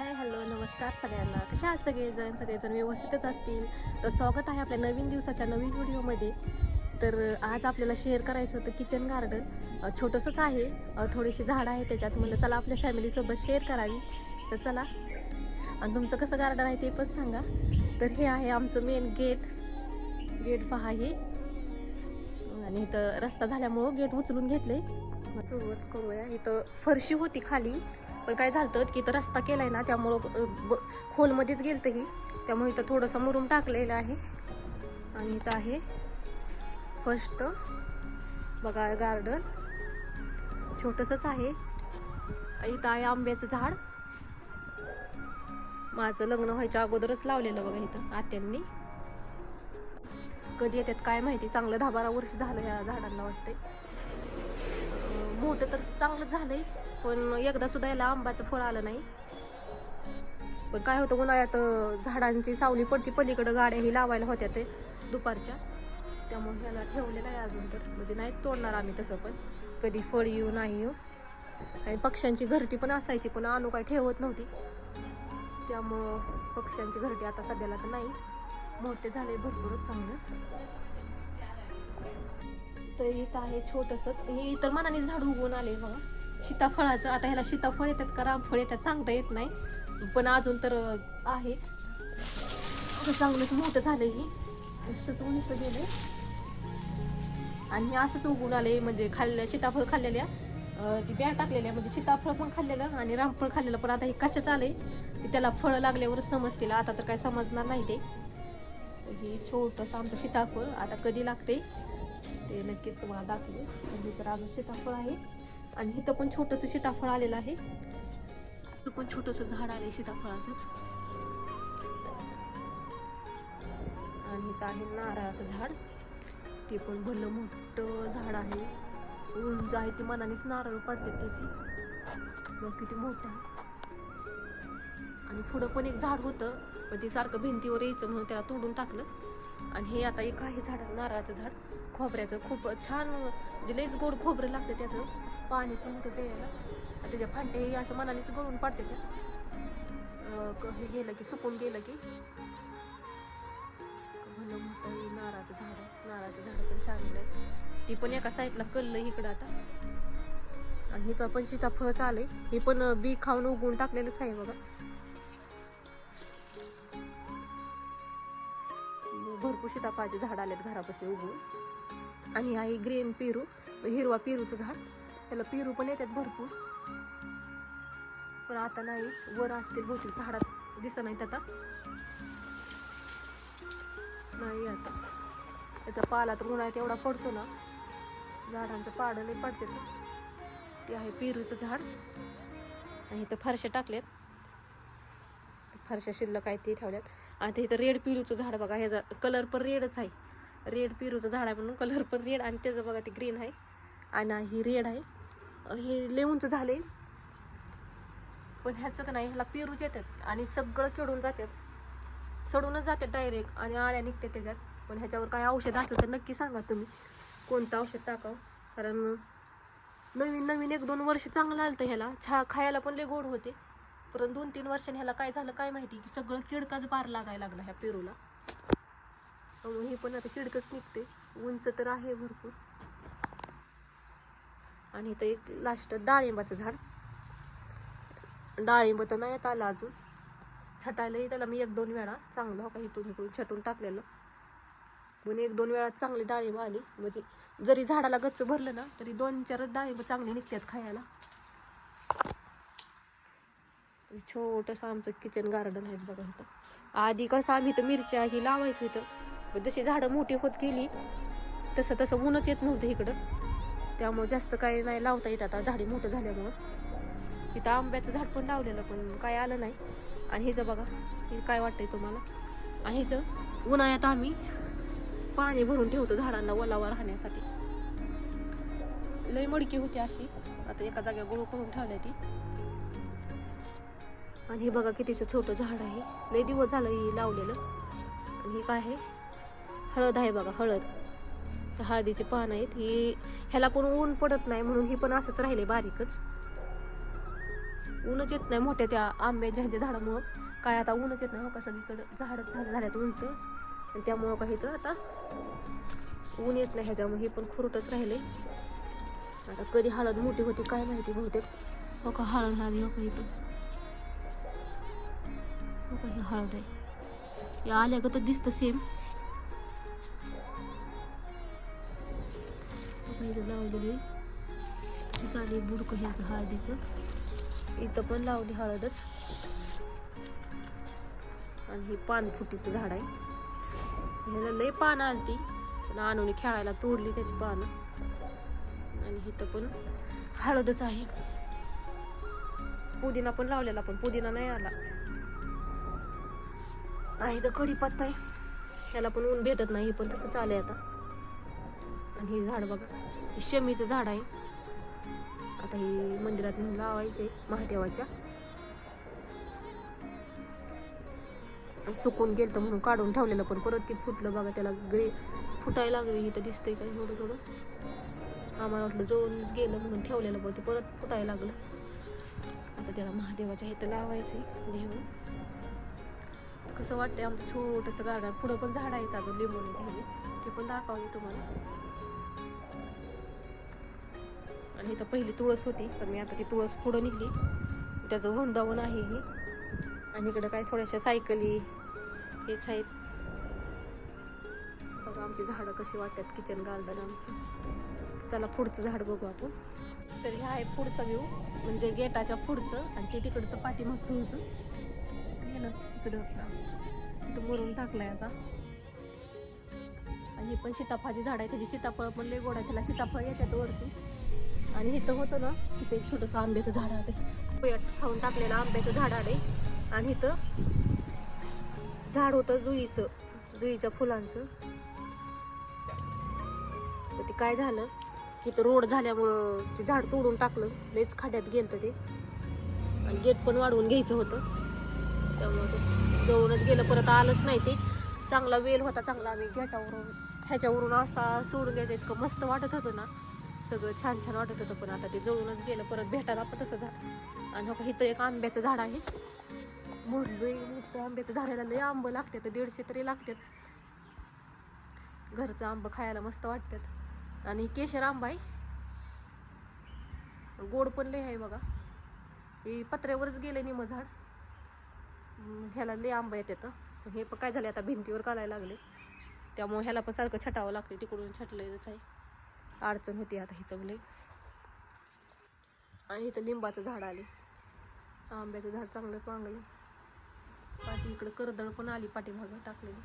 Hi hello नमस्कार सगळ्यांना. कशा आहात सगळेजण? सगळेजण व्यवस्थितच असतील? तर स्वागत आहे आपल्या नवीन दिवसाच्या नवीन व्हिडिओमध्ये. तर आज आपल्याला शेअर करायचं होतं किचन गार्डन छोटंसंच आहे. थोडीशी झाडं आहे त्याच्यात. म्हणलं चला आपल्या फॅमिलीसोबत शेअर करावी. तर चला. आणि तुमचं कसं गार्डन आहे ते पण सांगा. तर हे आहे आमचं मेन गेट गेट पहा हे. आणि इथं रस्ता झाल्यामुळं गेट उचलून घेतले सुरुवात करूया. इथं फरशी होती खाली. पण काय झालं की तर रस्ता केलाय ना त्यामुळं ब- खोलमध्येच गेलं ही. त्यामुळे इथं थोडंसं मुरुम टाकलेलं आहे. आणि इथं आहे फर्स्ट बघा गार्डन छोटंसंच आहे. इथं आहे आंब्याचं झाड. माझं लग्न व्हायच्या अगोदरच लावलेलं बघा इथं आत्यांनी. कधी येतात काय माहिती चांगलं दहा बारा वर्ष झालं या झाडांना वाटतंय. मोठं तर चांगलंच झालंय. पण एकदा सुद्धा याला आंबाचं फळ आलं नाही. पण काय होतं उन्हाळ्यात झाडांची सावली पडती. पलीकडं गाड्याही लावायला होत्या ते दुपारच्या. त्यामुळे ह्याला ठेवलेलं आहे अजून तर. म्हणजे नाही तोडणार आम्ही तसं पण. कधी फळ येऊ नाही येऊ. आणि पक्ष्यांची घरटी पण असायची पण आणू काय ठेवत नव्हती. त्यामुळं पक्ष्यांची घरटी आता सध्याला तर नाही. मोठे झाले भरपूरच चांगलं. तर इथं आहे छोटंसं. हे इतर मनाने झाड उगवून आले बघा सीताफळाचं आता ह्याला सीताफळ येतात का रामफळ येतात सांगता येत नाही. पण अजून तर आहे. चांगलंच मोठं झालंय हे. नुसतंच उंच गेलंय. आणि असंच उगून आले म्हणजे खाल्ल्या सीताफळ खाल्लेल्या. ती बॅ टाकलेल्या म्हणजे सीताफळ पण खाल्लेलं आणि रामफळ खाल्लेलं. पण आता हे कशाच आलंय? ते त्याला फळं लागल्यावरच समजतील आता तर काय समजणार नाही ते. हे छोटंसं आमचं सीताफळ. आता कधी लागते ते नक्कीच तुम्हाला दाखवे म्हणजे तर अजून सीताफळ आहे. आणि इथं पण छोटंसं सीताफळ आलेलं आहे. इथं पण छोटंसं झाड आले सीताफळाचंच. आणि इथं आहे नारळाचं झाड. ते पण भलं मोठं झाड आहे. उंच आहे ते मनानेच नारळ पडतात त्याची. बघ किती मोठं आहे. आणि पुढं पण एक झाड होतं पण ते सारखं भिंतीवर यायचं म्हणून त्याला तोडून टाकलं. आणि हे आता एक आहे झाड नारळाचं झाड. खोबऱ्याचं खूप छान म्हणजे लईच गोड खोबरं लागतं त्याचं. पाणी पण होतं प्यायला. त्याच्या फांट्या हे अशा मनानेच गळून पडते त्या. क- हे गेलं की सुकून गेलं की. भलं मोठं हे नारळाचं झाड आहे. नारळाचं झाड पण चांगलं आहे. ती पण एका साईडला कल्लं इकडं आता. आणि इथं पण सीताफळ चाले हे पण बी खाऊन उगवून टाकलेलंच आहे बघा. भरपूर सीताफळाचे झाड आलेत घरापाशी उगवून. आणि आहे ग्रीन पेरू हिरवा पेरूचं झाड. त्याला पेरू पण येतात भरपूर. पण आता नाही वर असतील बहुतेक झाडात दिसत नाहीत आता. नाही आता. त्याचा पाला तर उन्हाळ्यात एवढा पडतो ना झाडांचं पाडं नाही पडते ते आहे पेरूचं झाड. आणि इथं फरशा टाकल्यात फरशा शिल्लक आहे ते ठेवल्यात. आता इथं रेड पेरूचं झाड बघा ह्याचा कलर पण रेडच आहे. रेड पेरूचं झाड आहे म्हणून कलर पण रेड आणि त्याचं बघा ते ग्रीन आहे. आणि ही रेड आहे. अं, हे लेऊनचं झाले. पण ह्याचं का नाही ह्याला पेरूच येतात आणि सगळं किडून जातात. सडूनच जातात डायरेक्ट आणि आळ्या निघतात त्याच्यात. पण ह्याच्यावर काय औषध असलं तर नक्की सांगा तुम्ही. कोणतं औषध टाकावं? कारण नवीन नवीन एक दोन वर्ष चांगलं आलं ह्याला. छा खायला पण लय गोड होते. परंतु दोन तीन वर्षाने ह्याला काय झालं काय माहिती? की सगळं किडकाच बार लागायला लागला ह्या पेरूला. हे पण आता चिडकच निघते उंच तर आहे भरपूर. आणि इथं एक लास्ट डाळिंबाचं झाड. डाळिंब तर नाही येत आलं अजून. छटायलाही त्याला मी एक दोन वेळा चांगलं हो का इथून इकडून छटून टाकलेलं. पण एक दोन वेळा चांगली डाळिंब आली. म्हणजे जरी झाडाला गच्च भरलं ना तरी दोन चार डाळिंब चांगली निघतात खायला. छोटंसं आमचं किचन गार्डन आहे बघा इथं. आधी कसं आम्ही तर मिरच्या ही लावायची इथं. जशी झाडं मोठी होत गेली तसं तसं ऊनच येत नव्हतं इकडं. त्यामुळे जास्त काही नाही लावता येत आता. झाडी मोठं झाल्यामुळं. इथं आंब्याचं झाड पण लावलेलं पण काय आलं नाही. आणि हिचं बघा हे काय वाटतंय तुम्हाला? आणि इथं उन्हाळ्यात आम्ही पाणी भरून ठेवतो झाडांना ओलावा राहण्यासाठी. लई मडकी होती अशी. आता एका जाग्या गोळ करून ठेवल्या ती. आणि हे बघा कितीचं छोटं झाड आहे. लई दिवस झालं हे लावलेलं. आणि हे काय आहे? हळद आहे बघा हळद. हळदीची पानं आहेत. ही ह्याला पण ऊन पडत नाही म्हणून ही पण असंच राहिले बारीकच. ऊनच येत नाही मोठ्या त्या आंब्याच्या ह्याच्या झाडामुळं. काय आता ऊनच येत नाही हो का सगळीकडं झाड झाल्यात उंच आणि त्यामुळं काही तर आता ऊन येत नाही ह्याच्यामुळे. हे पण खुरटच राहिले. आता कधी हळद मोठी होती काय माहिती बहुतेक. हो का हळद झाली हो का इथं. हो का ही हळद आहे. या आल्या तर दिसतं सेम इथं लावलेली चालेल बुडकं ह्याचं हळदीचं. इथं पण लावली हळदच. आणि हे पानफुटीचं झाड आहे. ह्याला लय पानं आलती. पण आणून खेळायला तोडली त्याची पानं. आणि इथं पण हळदच आहे. पुदिना पण लावलेला पण पुदिना नाही आला. आणि इथं कढीपत्ता आहे. ह्याला पण ऊन भेटत नाही हे पण तसं चालेल आता. आणि हे झाड बघा. शमीचं झाड आहे. आता हे मंदिरात नेऊन लावायचंय महादेवाच्या. सुकून गेलं म्हणून काढून ठेवलेलं पण परत ते फुटलं बघा त्याला ग्रे फुटायला लागली इथं दिसतंय का थोडं थोडं. आम्हाला वाटलं जळून गेलं म्हणून ठेवलेलं पण ते परत फुटायला लागलं. आता त्याला महादेवाच्या इथं लावायचंय घेऊन कसं वाटतंय आमचं छोटंसं गार्डन? पुढं पण झाड आहेत अजून लिंबून ते पण दाखवले तुम्हाला. आणि इथं पहिली तुळस होती पण मी आता ती तुळस पुढं निघली. त्याचं वृंदावन आहे हे. आणि इकडं काय थोड्याशा सायकली हेच आहेत बघा आमची झाडं कशी वाटतात किचन गार्डन आमचं. त्याला पुढचं झाड बघू आपण. तर हे आहे पुढचा व्ह्यू म्हणजे गेटाच्या पुढचं आणि ते तिकडचं पाठीमागचं होतं. तिकडं तिथं मरून टाकलंय आता. आणि हे पण सीताफळाची झाड आहे त्याची सीताफळ पण लय गोड आहे त्याला सीताफळ येतात वरती. आणि इथं होतं ना तिथे एक छोटंसं आंब्याचं झाड आहे. खाऊन टाकलेलं आंब्याचं झाड आहे. आणि इथं झाड होतं जुईचं जुईच्या फुलांचं. तर ते काय झालं इथं रोड झाल्यामुळं ते झाड तोडून टाकलं. लयच खाड्यात गेलं ते. आणि गेट पण वाढवून घ्यायचं होतं. त्यामुळं ते जवळूनच गेलं परत आलंच नाही ते. चांगला वेल होता चांगला आम्ही गेटावरून ह्याच्यावरून असा सोडून घ्यायचं इतकं मस्त वाटत होतं ना. सगळं छान छान वाटत होतं पण आता ते जळूनच गेलं. परत भेटायला पण तसं झालं. आणि हो इथं एक आंब्याचं झाड आहे. मोठं मोठं आंब्याचं झाडाला लय आंब लागतात दीडशे तरी लागतात घरचं आंब खायला मस्त वाटतात आणि केशर आंबा आहे. गोड पण लय आहे बघा. हे पत्र्यावरच गेलं निम झाड. ह्याला लय आंबा येतात हे. पण काय झाले आता भिंतीवर काढायला लागले. त्यामुळे ह्याला पण सारखं छटावं लागते तिकडून छटलेलंच आहे. अडचण होती आता इथं लय आणि इथं लिंबाचं झाड आले. आंब्याचं झाड चांगलं पांगले. पाठी इकडं करदळ पण आली पाठीमागं टाकलेली.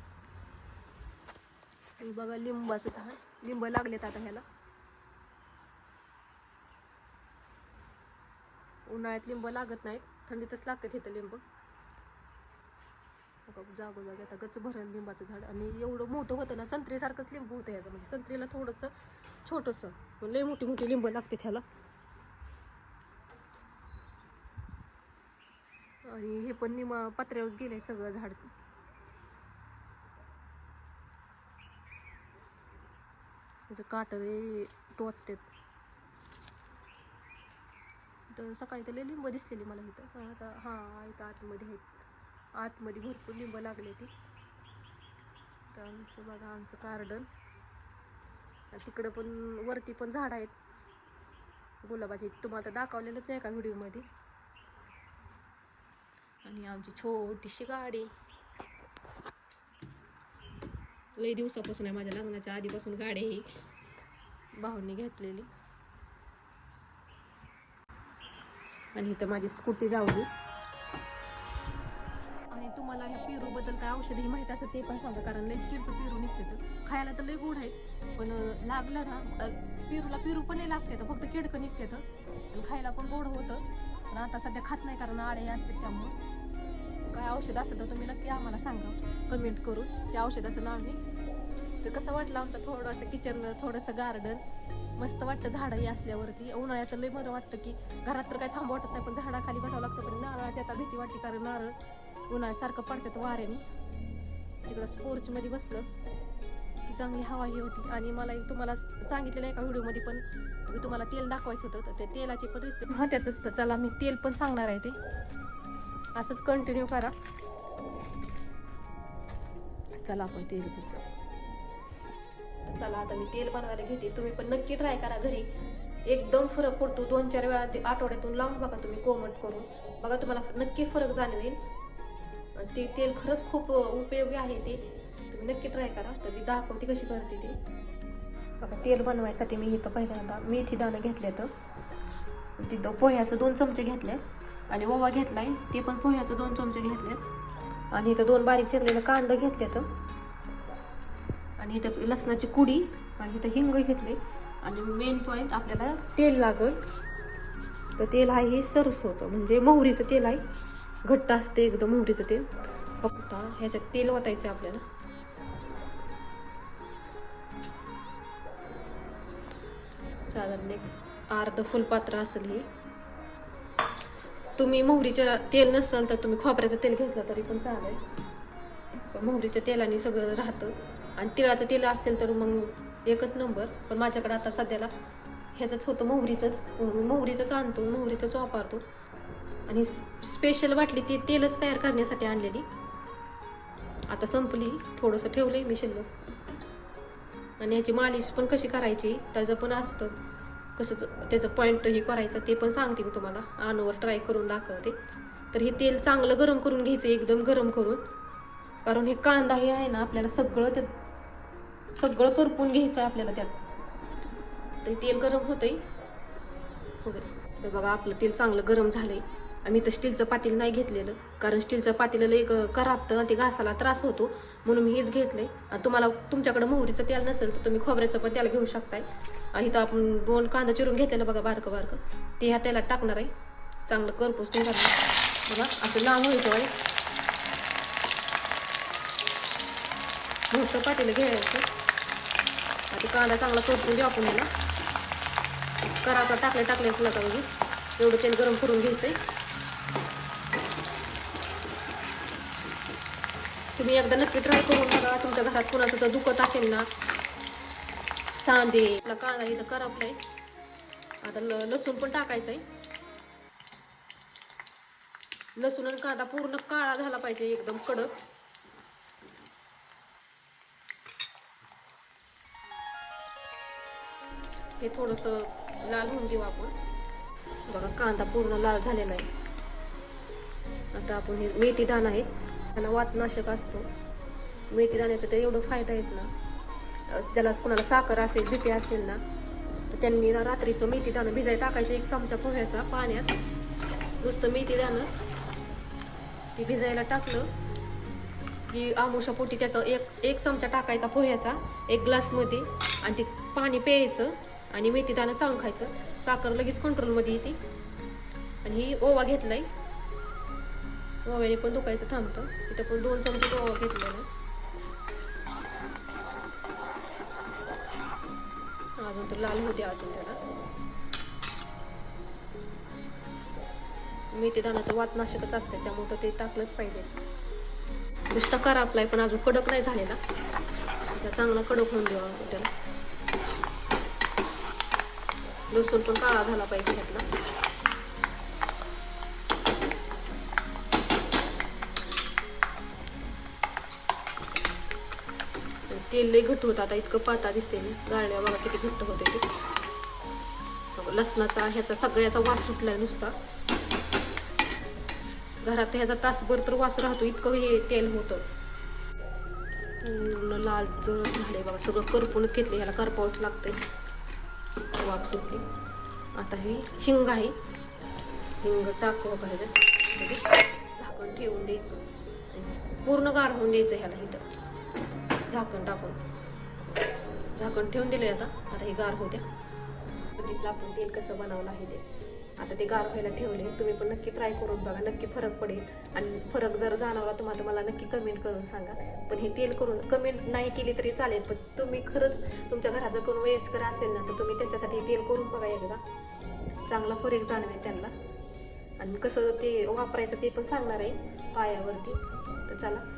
हे बघा लिंबाचं झाड. लिंब लागलेत आता ह्याला. उन्हाळ्यात लिंब लागत नाहीत. थंडीतच लागतात इथं लिंब. बघा जागोजागी आता गच भरल लिंबाचं झाड आणि एवढं मोठं होतं ना संत्रीसारखंच लिंबू होतं याचं. म्हणजे संत्रीला थोडंसं छोटंसं. लय मोठी मोठी लिंब लागते त्याला आणि हे पण निम पत्र्यावरच गेलंय सगळं झाड. त्याचं टोचतेत टोचतात तर सकाळी तर लिंब दिसलेली मला इथं. पण आता हां इथं आतमध्ये आहेत. आतमध्ये भरपूर लिंब लागले ती तर आमचं बघा आमचं गार्डन तिकडं पण वरती पण झाड आहेत. गुलाबाची. तुम्हाला तर दाखवलेलंच आहे का व्हिडिओमध्ये. आणि आमची छोटीशी गाडी. लई दिवसापासून आहे. माझ्या लग्नाच्या आधीपासून गाडी ही. भाऊंनी घेतलेली. आणि इथं माझी स्कूटी जाऊली तुम्हाला ह्या पेरूबद्दल काय औषधी माहीत असं ते पण सांगा कारण लई किरतं पेरू निघते तर. खायला तर लई गोड आहेत पण लागलं ना पेरूला पेरू पण लई लागते तर फक्त किडकं निघते तर. आणि खायला पण गोड होतं पण आता सध्या खात नाही कारण आळे असते त्यामुळं. काय औषध असेल तर तुम्ही नक्की आम्हाला सांगा कमेंट करून. त्या औषधाचं नाव आहे. तर कसं वाटलं आमचं थोडंसं किचन थोडंसं गार्डन? मस्त वाटतं झाडंही असल्यावरती. उन्हाळ्यात लई बरं वाटतं की घरात तर काही थांबवटत नाही पण झाडाखाली बसावं लागतं पण नारळाची आता भीती वाटते कारण नारळ उन्हाळ्यासारखं पडतात वाऱ्याने. तिकडं स्पोर्चमध्ये बसलं. की चांगली हवा ही होती. आणि मला एक तुम्हाला सांगितलेलं एका व्हिडिओमध्ये पण की तुम्हाला तेल दाखवायचं होतं तर त्या तेलाची पण रेसिपी हा त्यातच तर चला मी तेल पण सांगणार आहे ते. असंच कंटिन्यू करा. चला आपण तेल चला आता मी तेल बनवायला घेते. तुम्ही पण नक्की ट्राय करा घरी. एकदम फरक पडतो. दोन चार वेळा ते आठवड्यातून लावून बघा तुम्ही कोमट करून. बघा तुम्हाला नक्की फरक जाणवेल. ते तेल खरंच खूप उपयोगी आहे ते. तुम्ही नक्की ट्राय करा. तर मी दाखवते कशी करते ते. बघा तेल बनवायसाठी मी इथं पहिल्यांदा मेथी दाणं घेतले तर. तिथं पोह्याचं दोन चमचे घेतले आणि ओवा घेतलाय. ते पण पोह्याचं दोन चमचे घेतलेत. आणि इथं दोन बारीक चिरलेलं कांदं घेतले तर आणि इथं लसणाची कुडी आणि इथं हिंग घेतले. आणि मेन पॉईंट आपल्याला तेल लागल. तर तेल आहे हे सरसोचं म्हणजे मोहरीचं तेल आहे. घट्ट असते एकदम मोहरीचं तेल. फक्त ह्याच्यात तेल ओतायचं आपल्याला. साधारण एक अर्ध फुलपात्र असेल हे. तुम्ही मोहरीचं तेल नसाल तर तुम्ही खोबऱ्याचं तेल घेतलं तरी पण चालेल. पण मोहरीच्या तेलाने सगळं राहतं. आणि तिळाचं तेल असेल तर मग एकच नंबर. पण माझ्याकडे आता सध्याला ह्याचंच होतं मोहरीचंच. मोहरीचंच आणतो मोहरीचंच वापरतो. आणि स्पेशल वाटली ती तेलच तयार करण्यासाठी आणलेली. आता संपली थोडंसं ठेवलंय मी शिल्लक आणि याची मालिश पण कशी करायची त्याचं पण असतं. कसं त्याचं पॉईंट हे करायचं ते पण सांगते मी तुम्हाला. आणूवर ट्राय करून दाखवते. तर हे तेल चांगलं गरम करून घ्यायचं एकदम गरम करून. कारण हे कांदा हे आहे ना आपल्याला सगळं त्यात सगळं करपून घ्यायचं आहे आपल्याला त्यात. तर तेल गरम होतंय. हो थोडं तर बघा आपलं तेल चांगलं गरम झालंय. आम्ही तर स्टीलचं पातील नाही घेतलेलं. कारण स्टीलचं पातील लई करापतं कराबतं आणि ते घासाला त्रास होतो. म्हणून मी हेच घेतलंय. आणि तुम्हाला तुमच्याकडे मोहरीचं तेल नसेल तर तुम्ही खोबऱ्याचं पण तेल घेऊ शकताय. आणि इथं आपण दोन कांदा चिरून घेतलेलं बघा बारकं बारकं. ते ह्या तेलात टाकणार आहे. चांगलं करपूस ते घालणार बघा असं लांब व्हायचं आहे मोठं पातेलं घ्यायचं. आता कांदा चांगला करपून घेऊ आपण याला. कराचा टाकले टाकले तुला का बघू. एवढं तेल गरम करून घ्यायचंय. तुम्ही एकदा नक्की ट्राय करून बघा. तुमच्या घरात कुणाचं तर दुखत असेल ना सांदे आपला कांदा इथं करपलाय. आता ल लसूण पण टाकायचं आहे लसूण आणि कांदा पूर्ण काळा झाला पाहिजे एकदम कडक. हे थोडस लाल होऊन देऊ आपण. बघा कांदा पूर्ण लाल झालेला आहे. आता आपण हे मेथी दाणा आहे त्याला वातनाशक असतो. मेथी दाण्याचा ते एवढं फायदा आहेत ना अं, त्याला कुणाला साखर असेल बीपी असेल ना तर त्यांनी रात्रीचं मेथी दाणं भिजाय टाकायचं एक चमचा पोह्याचा पाण्यात. नुसतं मेथी दाणंच ते भिजायला टाकलं. की आमुषापोटी त्याचं एक एक चमचा टाकायचा पोह्याचा एक ग्लासमध्ये आणि ते पाणी प्यायचं आणि मेथी दाणं चावून खायचं. साखर लगेच कंट्रोलमध्ये येते. आणि ही ओवा घेतलाय. ओव्याने पण दुखायचं थांबतं. इथं पण दोन चमचे ओवा घेतलेला अजून तर लाल होते अजून त्याला. मेथी दाण्याचं वातनाशकच असते त्यामुळं तर ते टाकलंच पाहिजे. नुसता करापलाय पण अजून कडक नाही झालेला. चांगला कडक होऊन देऊ त्याला. लसूण पण काळा झाला पाहिजे ह्यातला तेल लई घट्ट होतं. आता इतकं पाता दिसते मी गाळण्या बघा किती घट्ट होते ते. लसणाचा ह्याचा सगळ्याचा वास सुटलाय नुसता. घरात ह्याचा तासभर तर वास राहतो इतकं हे तेल होतं. पूर्ण लाल जळत झाले बघा. सगळं करपूनच घेतलं ह्याला करपावच लागतंय. वाफ सुटली. आता हे हिंग आहे. हिंग टाकू पाहिजे म्हणजे झाकण ठेवून द्यायचं. पूर्ण गार होऊन द्यायचं ह्याला इथं. झाकण टाकून. झाकण ठेवून दिले आता. आता हे गार होत्या बघितलं आपण तेल कसं बनवलं आहे ते. आता ते गार व्हायला ठेवले. तुम्ही पण नक्की ट्राय करून बघा. नक्की फरक पडेल. आणि फरक जर जाणवला तुम्हाला मला नक्की कमेंट करून सांगा. पण हे तेल करून कमेंट नाही केली तरी चालेल. पण तुम्ही खरंच तुमच्या घराचं करून वेस्ट वयस्कर असेल ना तर तुम्ही त्यांच्यासाठी हे तेल करून बघा एकदा. चांगला फरक जाणवेल त्यांना. आणि कसं ते वापरायचं ते पण सांगणार आहे. पायावरती. तर चला.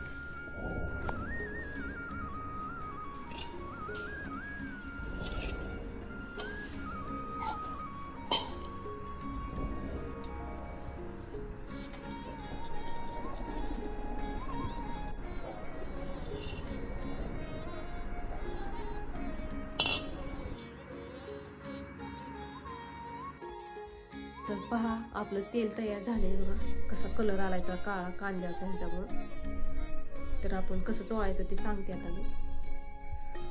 पहा आपलं तेल तयार झाले बघा. कसा कलर आलाय का काळा कांद्याचा ह्याच्यामुळं. तर आपण कसं चोळायचं ते सांगते आता मी.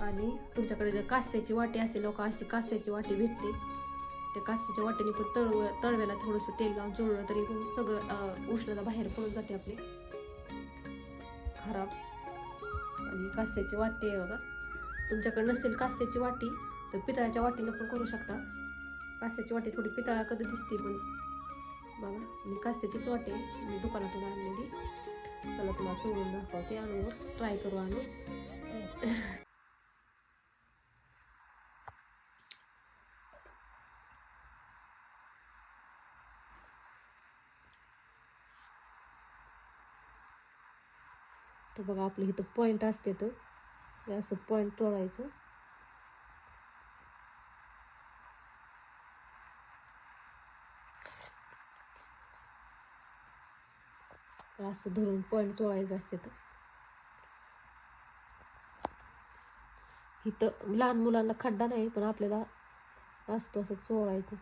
आणि तुमच्याकडे जर कास्याची वाटी असेल लोक अशी कास्याची वाटी भेटते. त्या कास्याच्या वाटीने पण तळव तळव्याला थोडंसं तेल लावून चोळलं तरी पण सगळं उष्णता बाहेर पडून जाते आपली. खराब. आणि कास्याची वाटी आहे बघा. तुमच्याकडे नसेल कास्याची वाटी तर पितळाच्या वाटीनं पण करू शकता. कास्याची वाटी थोडी पितळा कधी दिसते पण. बघा आणि कास्याचीच वाटी मी दुकानातून आणलेली. चला तुम्हाला चोळून दाखवते. आणून ट्राय करू आणू तर बघा आपलं इथं पॉईंट असते तर हे असं पॉईंट तोडायचं. असं धरून पॉईंट चोळायचं असते तर. इथं लहान मुलांना खड्डा नाही पण आपल्याला असतो असं चोळायचं.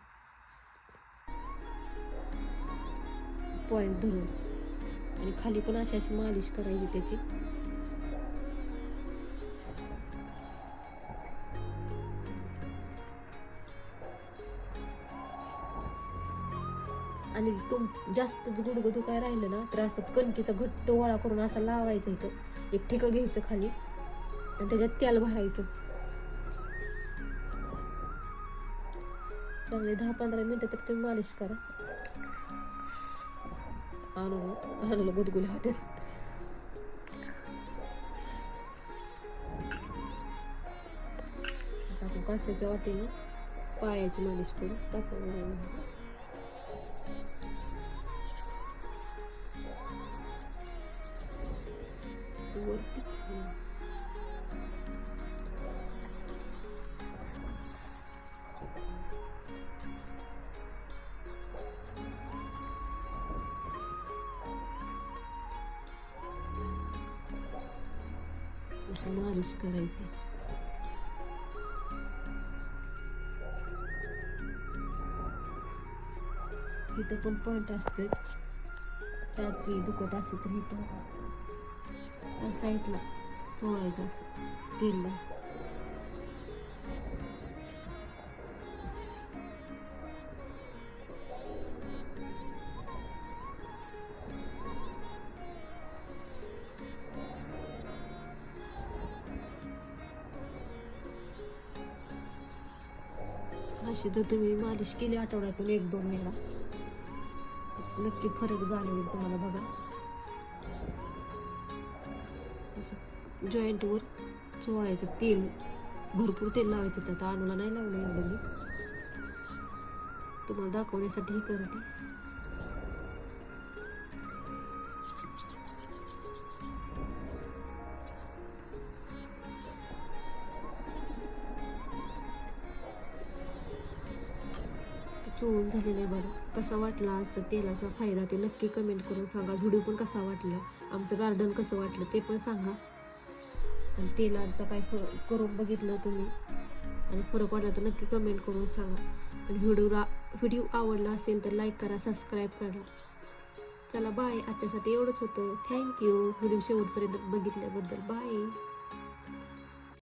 पॉईंट धरून. आणि खाली पण अशी अशी मालिश करायची त्याची. आणि तुम जास्तच गुडगुदू काय राहिलं ना तर असं कणकीचा घट्ट गोळा करून असं लावायचं इथं. एक ठिका घ्यायचं खाली. आणि त्याच्यात तेल भरायचं. चांगले दहा पंधरा मिनटं तर तुम्ही मालिश करा. आणून आणून गुदगुल्या होते. आता आपण कासाच्या पायाची मालिश करू. टाकायला असं मालिश करायची. इथं पण पॉईंट असते त्याची दुखत असत तर इथं. त्या साईडला. चोळायचं असं स्टीलला अशी जर तुम्ही मालिश केली आठवड्यातून एक दोन वेळा. नक्की फरक जाणवेल तुम्हाला बघा. जॉईंटवर चोळायचं तेल. भरपूर तेल लावायचं त्यात. आणूला नाही लावलं एवढं मी. तुम्हाला दाखवण्यासाठी हे करते. चोळून झालेलं आहे बघा कसा वाटला आजचा तेलाचा फायदा ते नक्की कमेंट करून सांगा. व्हिडिओ पण कसा वाटला? आमचं गार्डन कसं वाटलं ते पण सांगा. आणि तेलाचा काय फरक करून बघितलं तुम्ही. आणि फरक वाटला तर नक्की कमेंट करून सांगा. आणि व्हिडिओला व्हिडिओ आवडला असेल तर लाईक करा सबस्क्राईब करा. चला बाय आजच्यासाठी एवढंच होतं. थँक्यू व्हिडिओ शेवटपर्यंत बघितल्याबद्दल. बाय